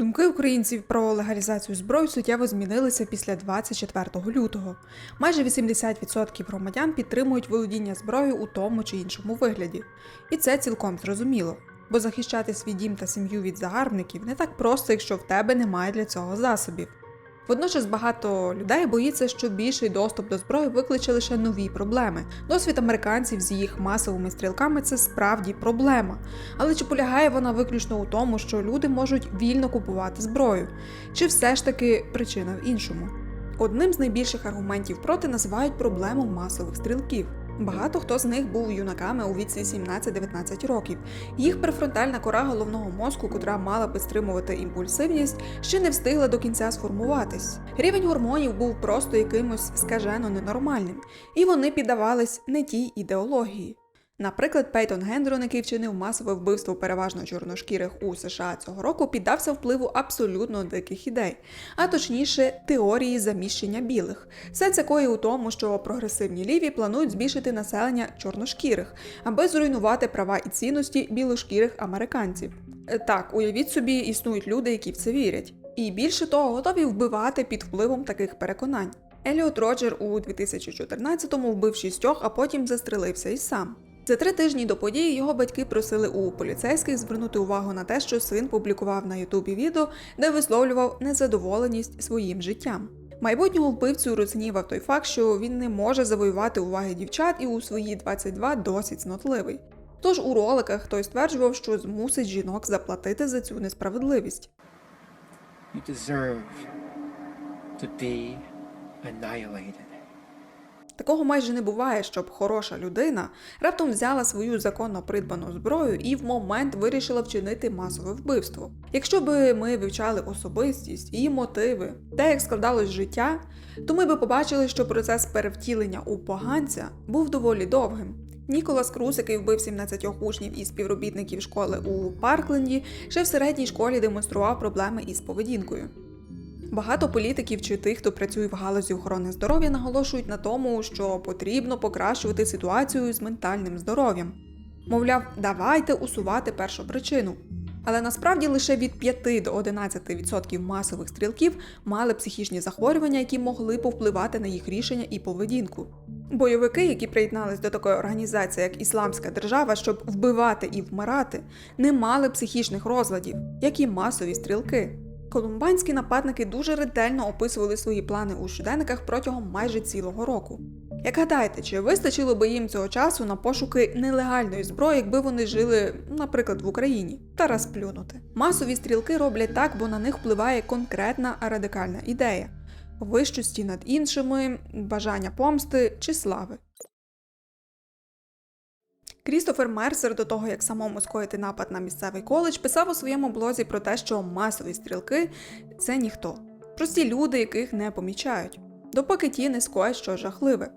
Думки українців про легалізацію зброї суттєво змінилися після 24 лютого. Майже 80% громадян підтримують володіння зброєю у тому чи іншому вигляді. І це цілком зрозуміло. Бо захищати свій дім та сім'ю від загарбників не так просто, якщо в тебе немає для цього засобів. Водночас багато людей боїться, що більший доступ до зброї викличе лише нові проблеми. Досвід американців з їх масовими стрілками це справді проблема. Але чи полягає вона виключно у тому, що люди можуть вільно купувати зброю? Чи все ж таки причина в іншому? Одним з найбільших аргументів проти називають проблему масових стрілків. Багато хто з них був юнаками у віці 17-19 років. Їх префронтальна кора головного мозку, котра мала би стримувати імпульсивність, ще не встигла до кінця сформуватись. Рівень гормонів був просто якимось скажено ненормальним, і вони піддавались не тій ідеології. Наприклад, Пейтон Гендрон, який вчинив масове вбивство переважно чорношкірих у США цього року, піддався впливу абсолютно диких ідей, а точніше теорії заміщення білих. Сенс якої у тому, що прогресивні ліві планують збільшити населення чорношкірих, аби зруйнувати права і цінності білошкірих американців. Е, Так, уявіть собі, існують люди, які в це вірять, і більше того, готові вбивати під впливом таких переконань. Еліот Роджер у 2014-му вбив шістьох, а потім застрелився і сам. За три тижні до події його батьки просили у поліцейських звернути увагу на те, що син публікував на Ютубі відео, де висловлював незадоволеність своїм життям. Майбутнього вбивцю розгнівав той факт, що він не може завоювати уваги дівчат і у свої 22 досить снотливий. Тож у роликах той стверджував, що змусить жінок заплатити за цю несправедливість. You deserve to be annihilated. Такого майже не буває, щоб хороша людина раптом взяла свою законно придбану зброю і в момент вирішила вчинити масове вбивство. Якщо би ми вивчали особистість, її мотиви, те, як складалось життя, то ми би побачили, що процес перевтілення у поганця був доволі довгим. Ніколас Крус, який вбив 17 учнів і співробітників школи у Паркленді, ще в середній школі демонстрував проблеми із поведінкою. Багато політиків чи тих, хто працює в галузі охорони здоров'я, наголошують на тому, що потрібно покращувати ситуацію з ментальним здоров'ям. Мовляв, давайте усувати першу причину. Але насправді лише від 5 до 11% масових стрілків мали психічні захворювання, які могли повпливати на їх рішення і поведінку. Бойовики, які приєднались до такої організації, як Ісламська держава, щоб вбивати і вмирати, не мали психічних розладів, як і масові стрілки. Колумбанські нападники дуже ретельно описували свої плани у щоденниках протягом майже цілого року. Як гадаєте, чи вистачило би їм цього часу на пошуки нелегальної зброї, якби вони жили, наприклад, в Україні, та розплюнути? Масові стрілки роблять так, бо на них впливає конкретна радикальна ідея вищості над іншими, бажання помсти чи слави. Крістофер Мерсер до того, як самому скоїти напад на місцевий коледж, писав у своєму блозі про те, що масові стрілки це ніхто. Прості люди, яких не помічають, допоки ті не скоять щось жахливе.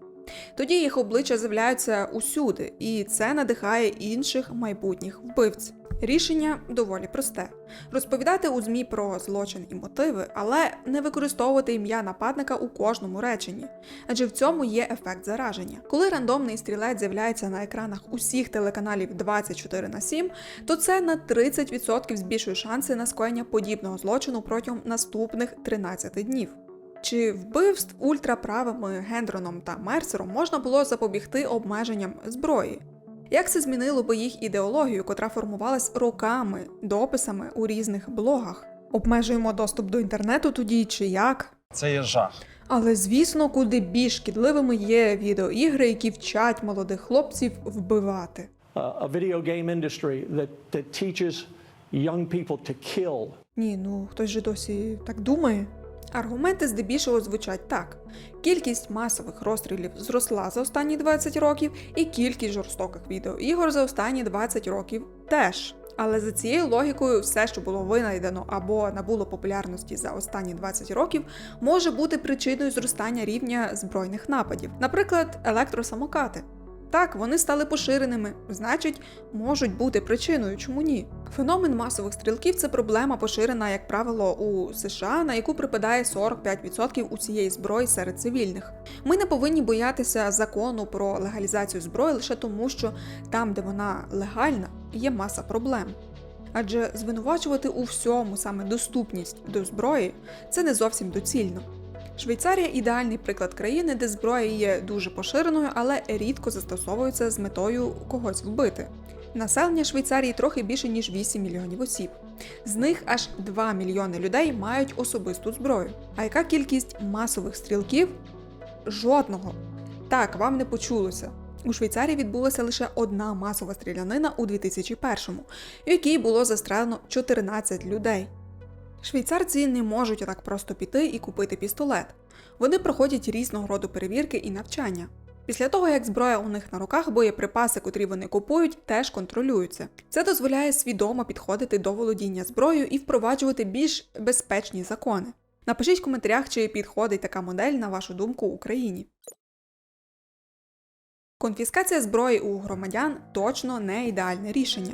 Тоді їх обличчя з'являються усюди, і це надихає інших майбутніх вбивць. Рішення доволі просте: розповідати у ЗМІ про злочин і мотиви, але не використовувати ім'я нападника у кожному реченні, адже в цьому є ефект зараження. Коли рандомний стрілець з'являється на екранах усіх телеканалів 24 на 7, то це на 30% збільшує шанси на скоєння подібного злочину протягом наступних 13 днів. Чи вбивств ультраправими Гендроном та Мерсером можна було запобігти обмеженням зброї? Як це змінило би їх ідеологію, котра формувалась роками, дописами у різних блогах? Обмежуємо доступ до інтернету тоді чи як? Це є жах. Але звісно, куди більш шкідливими є відеоігри, які вчать молодих хлопців вбивати. a video game industry that, that teaches young people to kill. Ні, ну хтось же досі так думає. Аргументи здебільшого звучать так: кількість масових розстрілів зросла за останні 20 років, і кількість жорстоких відеоігор за останні 20 років теж. Але за цією логікою, все, що було винайдено або набуло популярності за останні 20 років, може бути причиною зростання рівня збройних нападів, наприклад, електросамокати. Так, вони стали поширеними, значить, можуть бути причиною, чому ні. Феномен масових стрілків це проблема поширена, як правило, у США, на яку припадає 45% усієї зброї серед цивільних. Ми не повинні боятися закону про легалізацію зброї лише тому, що там, де вона легальна, є маса проблем. Адже звинувачувати у всьому саме доступність до зброї це не зовсім доцільно. Швейцарія ідеальний приклад країни, де зброя є дуже поширеною, але рідко застосовується з метою когось вбити. Населення Швейцарії трохи більше ніж 8 мільйонів осіб. З них аж 2 мільйони людей мають особисту зброю. А яка кількість масових стрілків? Жодного. Так, вам не почулося. У Швейцарії відбулася лише одна масова стрілянина у 2001-му, в якій було застрелено 14 людей. Швейцарці не можуть так просто піти і купити пістолет. Вони проходять різного роду перевірки і навчання. Після того, як зброя у них на руках, боєприпаси, котрі вони купують, теж контролюються. Це дозволяє свідомо підходити до володіння зброєю і впроваджувати більш безпечні закони. Напишіть в коментарях, чи підходить така модель, на вашу думку, Україні. Конфіскація зброї у громадян точно не ідеальне рішення.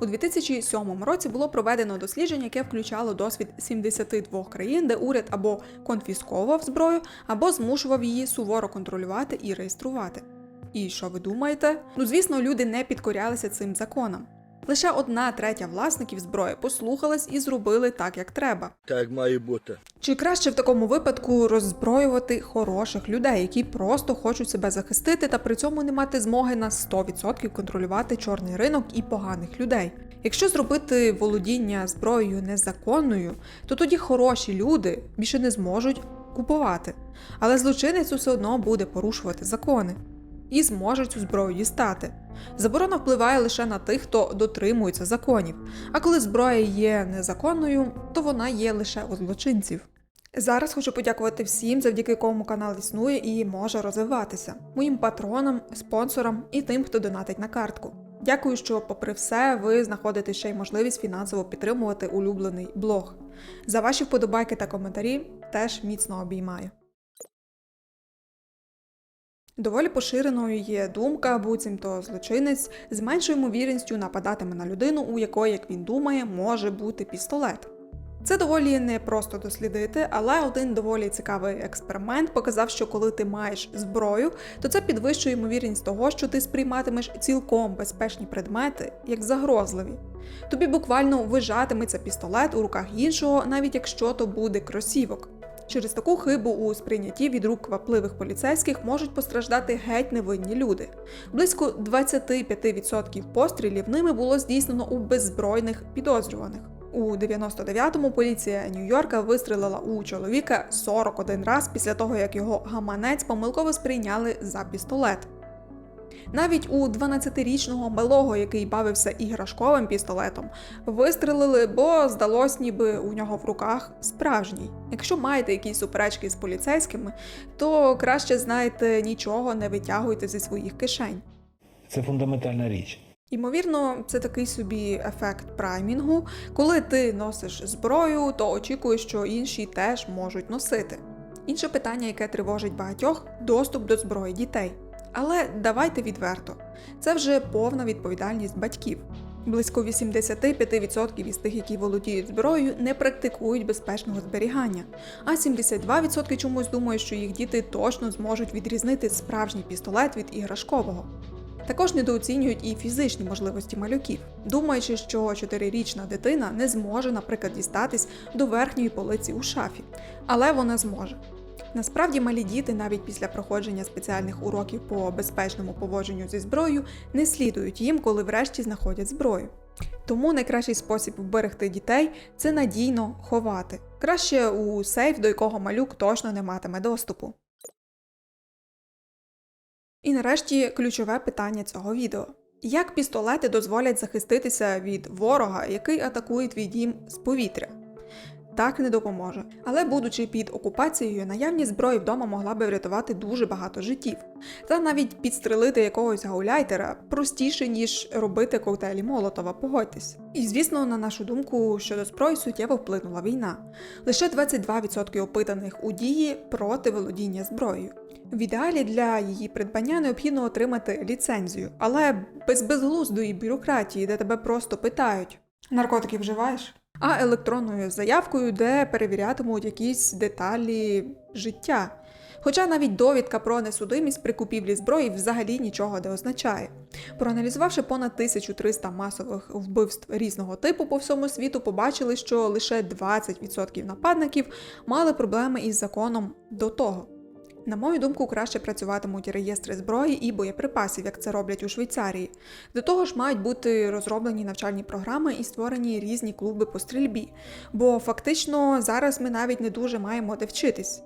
У 2007 році було проведено дослідження, яке включало досвід 72 країн, де уряд або конфісковував зброю, або змушував її суворо контролювати і реєструвати. І що ви думаєте? Ну звісно, люди не підкорялися цим законам. Лише одна третя власників зброї послухались і зробили так, як треба. Так має бути. Чи краще в такому випадку роззброювати хороших людей, які просто хочуть себе захистити та при цьому не мати змоги на 100% контролювати чорний ринок і поганих людей? Якщо зробити володіння зброєю незаконною, то тоді хороші люди більше не зможуть купувати. Але злочинець усе одно буде порушувати закони і зможе цю зброю дістати. Заборона впливає лише на тих, хто дотримується законів. А коли зброя є незаконною, то вона є лише у злочинців. Зараз хочу подякувати всім, завдяки кому канал існує і може розвиватися, моїм патронам, спонсорам і тим, хто донатить на картку. Дякую, що, попри все, ви знаходите ще й можливість фінансово підтримувати улюблений блог. За ваші вподобайки та коментарі теж міцно обіймаю. Доволі поширеною є думка, буцімто злочинець з меншою ймовірністю нападатиме на людину, у якої, як він думає, може бути пістолет. Це доволі непросто дослідити, але один доволі цікавий експеримент показав, що коли ти маєш зброю, то це підвищує ймовірність того, що ти сприйматимеш цілком безпечні предмети як загрозливі. Тобі буквально вижатиметься пістолет у руках іншого, навіть якщо то буде кросівок. Через таку хибу у сприйнятті від рук квапливих поліцейських можуть постраждати геть невинні люди. Близько 25% пострілів ними було здійснено у беззбройних підозрюваних. У 99-му поліція Нью-Йорка вистрілила у чоловіка 41 раз після того, як його гаманець помилково сприйняли за пістолет. Навіть у 12-річного малого, який бавився іграшковим пістолетом, вистрелили, бо здалось, ніби у нього в руках справжній. Якщо маєте якісь суперечки з поліцейськими, то краще знаєте нічого не витягуйте зі своїх кишень. Це фундаментальна річ. Ймовірно, це такий собі ефект праймінгу. Коли ти носиш зброю, то очікуєш, що інші теж можуть носити. Інше питання, яке тривожить багатьох доступ до зброї дітей. Але давайте відверто, це вже повна відповідальність батьків. Близько 85% із тих, які володіють зброєю, не практикують безпечного зберігання, а 72% чомусь думають, що їх діти точно зможуть відрізнити справжній пістолет від іграшкового. Також недооцінюють і фізичні можливості малюків, думаючи, що 4-річна дитина не зможе, наприклад, дістатись до верхньої полиці у шафі, але вона зможе. Насправді малі діти навіть після проходження спеціальних уроків по безпечному поводженню зі зброєю не слідують їм, коли врешті знаходять зброю. Тому найкращий спосіб вберегти дітей це надійно ховати. Краще у сейф, до якого малюк точно не матиме доступу. І нарешті ключове питання цього відео: як пістолети дозволять захиститися від ворога, який атакує твій дім з повітря? Так не допоможе. Але будучи під окупацією, наявність зброї вдома могла би врятувати дуже багато життів. Та навіть підстрелити якогось гауляйтера простіше, ніж робити коктейлі Молотова, погодьтесь. І звісно, на нашу думку, щодо зброї суттєво вплинула війна. Лише 22% опитаних у дії проти володіння зброєю. В ідеалі для її придбання необхідно отримати ліцензію, але без безглуздої бюрократії, де тебе просто питають: наркотики вживаєш? А електронною заявкою, де перевірятимуть якісь деталі життя. Хоча навіть довідка про несудимість при купівлі зброї взагалі нічого не означає. Проаналізувавши понад 1300 масових вбивств різного типу по всьому світу, побачили, що лише 20% нападників мали проблеми із законом до того. На мою думку, краще працюватимуть реєстри зброї і боєприпасів, як це роблять у Швейцарії. До того ж, мають бути розроблені навчальні програми і створені різні клуби по стрільбі. Бо фактично зараз ми навіть не дуже маємо де вчитись.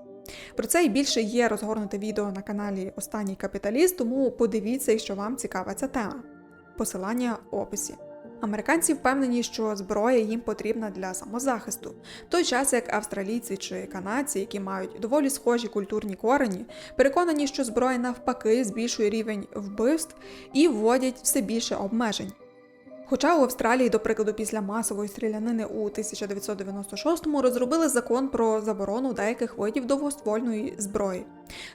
Про це і більше є розгорнуте відео на каналі Останній капіталіст, тому подивіться, якщо вам цікава ця тема. Посилання в описі. Американці впевнені, що зброя їм потрібна для самозахисту, в той час як австралійці чи канадці, які мають доволі схожі культурні корені, переконані, що зброя навпаки збільшує рівень вбивств і вводять все більше обмежень. Хоча у Австралії, до прикладу, після масової стрілянини у 1996-му розробили закон про заборону деяких видів довгоствольної зброї.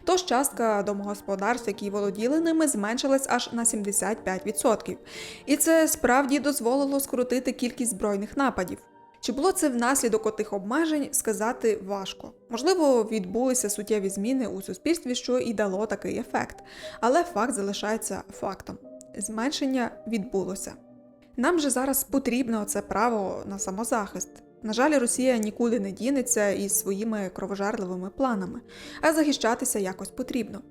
Тож частка домогосподарств, які володіли ними, зменшилась аж на 75%. І це справді дозволило скоротити кількість збройних нападів. Чи було це внаслідок отих обмежень, сказати важко. Можливо, відбулися суттєві зміни у суспільстві, що і дало такий ефект, але факт залишається фактом: зменшення відбулося. Нам же зараз потрібно це право на самозахист. На жаль, Росія нікуди не дінеться із своїми кровожерливими планами, а захищатися якось потрібно.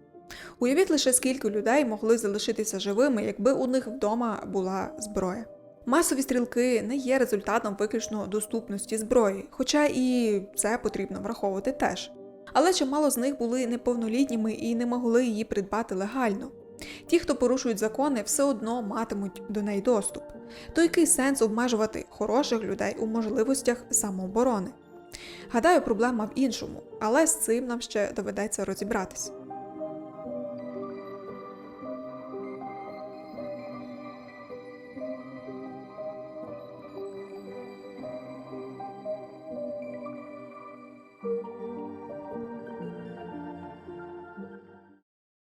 Уявіть лише, скільки людей могли залишитися живими, якби у них вдома була зброя. Масові стрілки не є результатом виключно доступності зброї, хоча і це потрібно враховувати теж. Але чимало з них були неповнолітніми і не могли її придбати легально. Ті, хто порушують закони, все одно матимуть до неї доступ. То який сенс обмежувати хороших людей у можливостях самооборони? Гадаю, проблема в іншому, але з цим нам ще доведеться розібратися.